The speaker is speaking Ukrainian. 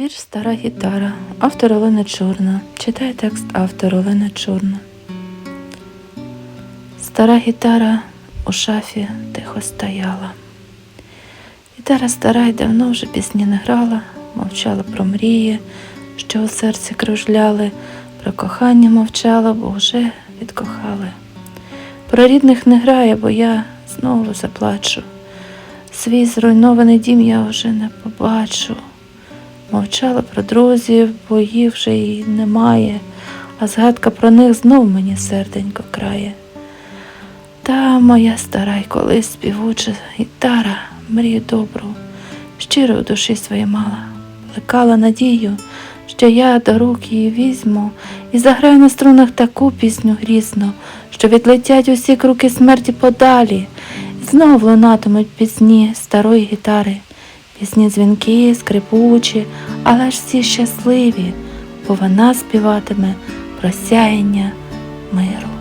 Вірш Стара гітара. Автор Олена Чорна. Читає текст автор Олена Чорна. Стара гітара у шафі тихо стояла. Гітара стара й давно вже пісні не грала, мовчала про мрії, що у серці кружляли, про кохання мовчала, бо вже відкохали. Про рідних не грає, бо я знову заплачу. Свій зруйнований дім я вже не побачу. Мовчала про друзів, бо їх вже й немає, а згадка про них знов мені серденько крає. Та моя стара й колись співуча гітара, мрію добру, щиро в душі своїй мала, плекала надію, що я до рук її візьму і заграю на струнах таку пісню грізну, що відлетять усі круки смерті подалі, і знов лунатимуть пісні старої гітари, пісні дзвінки, скрипучі, але ж всі щасливі, бо вона співатиме про сяєння миру.